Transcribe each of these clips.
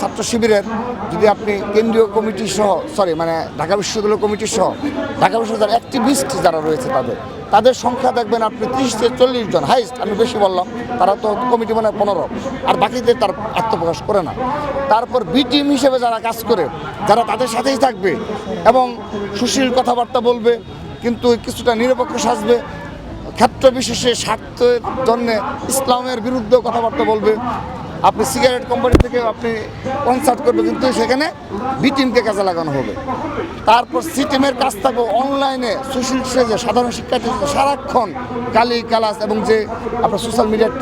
ছাত্র শিবিরের যদি আপনি কেন্দ্রীয় কমিটি সহ সরি মানে ঢাকা বিশ্ববিদ্যালয় কমিটি সহ, ঢাকা বিশ্ববিদ্যালয়ের অ্যাক্টিভিস্ট যারা রয়েছে তাদের তাদের সংখ্যা দেখবেন আপনি ত্রিশ থেকে চল্লিশ জন হাইস্ট আমি বেশি বললাম, তারা তো কমিটি মানে পনেরো, আর বাকিদের তার আত্মপ্রকাশ করে না। তারপর বি টিম হিসেবে যারা কাজ করে, যারা তাদের সাথেই থাকবে এবং সুশীল কথাবার্তা বলবে, কিন্তু কিছুটা নিরপেক্ষ সাজবে, ক্ষেত্র বিশেষে স্বার্থের জন্য ইসলামের বিরুদ্ধে কথাবার্তা বলবে আপনি সিগারেট কোম্পানি থেকে আপনি কনসার্ট করবে কিন্তু সেখানে বি টিমকে কাজে লাগানো হবে। তারপর সি টিমের কাজ থাকবে অনলাইনে সুশীল সেজে সাধারণ শিক্ষার্থী সারাক্ষণ কালি, কালাস এবং যে আপনার সোশ্যাল মিডিয়ার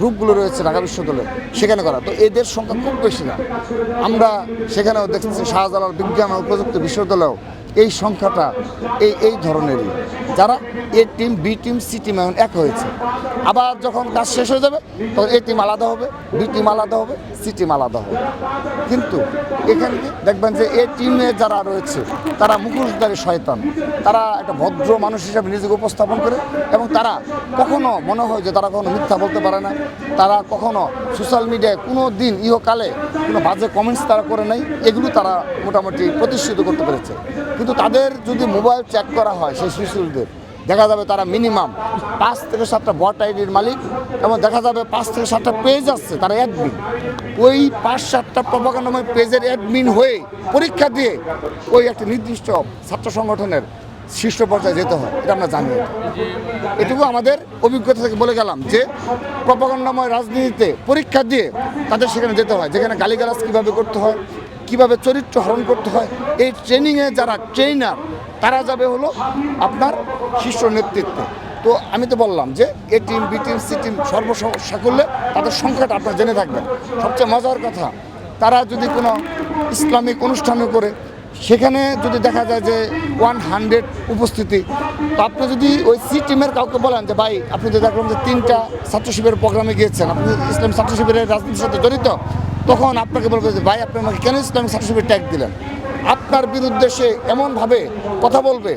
গ্রুপগুলো রয়েছে ঢাকা বিশ্ববিদ্যালয়ে, সেখানে করা। তো এদের সংখ্যা খুব বেশি না। আমরা সেখানেও দেখছি শাহজালাল বিজ্ঞান ও প্রযুক্তি বিশ্ববিদ্যালয়েও এই সংখ্যাটা এই এই ধরনেরই। যারা A team, B team, C team এক হয়েছে। আবার যখন কাজ শেষ হয়ে যাবে, তখন এ টিম আলাদা হবে, বি টিম আলাদা হবে। সি টিম আলাদা হবে কিন্তু এখানে দেখবেন যে এ টিমে যারা রয়েছে, তারা মুখোশধারী শয়তান। তারা একটা ভদ্র মানুষ হিসাবে নিজেকে উপস্থাপন করে এবং তারা কখনো মনে হয় যে তারা কখনো মিথ্যা বলতে পারে না। তারা কখনো সোশ্যাল মিডিয়ায় কোনো দিন ইহকালে কোনো বাজে কমেন্টস তারা করে নাই। এগুলো তারা মোটামুটি প্রতিষ্ঠিত করতে পেরেছে। কিন্তু তাদের যদি মোবাইল চেক করা হয় সেই শিশুদের দেখা যাবে তারা মিনিমাম পাঁচ থেকে সাতটা বট আইডির মালিক এবং দেখা যাবে পাঁচ থেকে সাতটা পেজ আসছে, তারা অ্যাডমিন ওই পাঁচ সাতটা প্রপাগান্ডময় পেজের অ্যাডমিন হয়ে পরীক্ষা দিয়ে ওই একটা নির্দিষ্ট ছাত্র সংগঠনের শীর্ষ পর্যায়ে যেতে হয়, এটা আমরা জানি। এটুকু আমাদের অভিজ্ঞতা থেকে বলে গেলাম যে প্রপাগণ্ডময় রাজনীতিতে পরীক্ষা দিয়ে তাদের সেখানে যেতে হয়, যেখানে গালিগালাজ কীভাবে করতে হয়, কীভাবে চরিত্র হরণ করতে হয়, এই ট্রেনিংয়ে যারা ট্রেনার তারা যাবে হলো আপনার শীর্ষ নেতৃত্বে। তো আমি তো বললাম যে, A team B team C team সর্বসমস্যা করলে তাদের সংখ্যাটা আপনার জেনে থাকবেন। সবচেয়ে মজার কথা, তারা যদি কোনো ইসলামিক অনুষ্ঠানে করে, সেখানে যদি দেখা যায় যে ওয়ান হান্ড্রেড উপস্থিতি, তো আপনি যদি ওই সি টিমের কাউকে বলেন যে, ভাই, আপনি যদি দেখলাম যে তিনটা ছাত্র শিবিরের প্রোগ্রামে গিয়েছেন, আপনি ইসলাম ছাত্র শিবিরের রাজনীতির সাথে জড়িত তখন আপনাকে বলবে যে, ভাই, আপনি আমাকে কেন ইসলামিক ছাত্র শিবির ট্যাগ দিলেন? আপনার বিরুদ্ধে সে এমনভাবে কথা বলবে,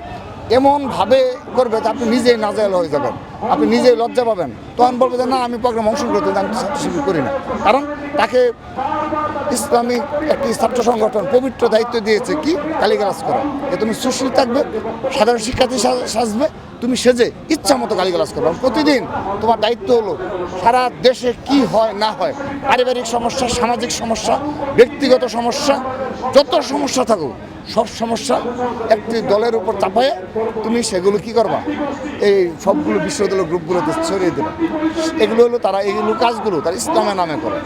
এমনভাবে করবে যে আপনি নিজেই নাজেল হয়ে যাবেন, আপনি নিজেই লজ্জা পাবেন। তখন বলবে যে, না, আমি প্রোগ্রাম অংশগ্রহণ করতে আমি করি না। কারণ তাকে ইসলামিক একটি ছাত্র সংগঠন পবিত্র দায়িত্ব দিয়েছে কি? গালিগালাজ করা। যে তুমি সুশীল থাকবে, সাধারণ শিক্ষার্থী সাজবে তুমি সেজে ইচ্ছা মতো গালিগালাজ করবে। প্রতিদিন তোমার দায়িত্ব হলো সারা দেশে কি হয়, না হয়, পারিবারিক সমস্যা, সামাজিক সমস্যা, ব্যক্তিগত সমস্যা, যত সমস্যা থাকুক, সব সমস্যা একটি দলের উপর চাপায়ে তুমি সেগুলো কি করবা? এই সবগুলো বিশ্ববিদ্যালয় গ্রুপগুলোতে ছড়িয়ে দেবে। এগুলো হলো তারা এইগুলো কাজগুলো তারা ইসলামের নামে করে।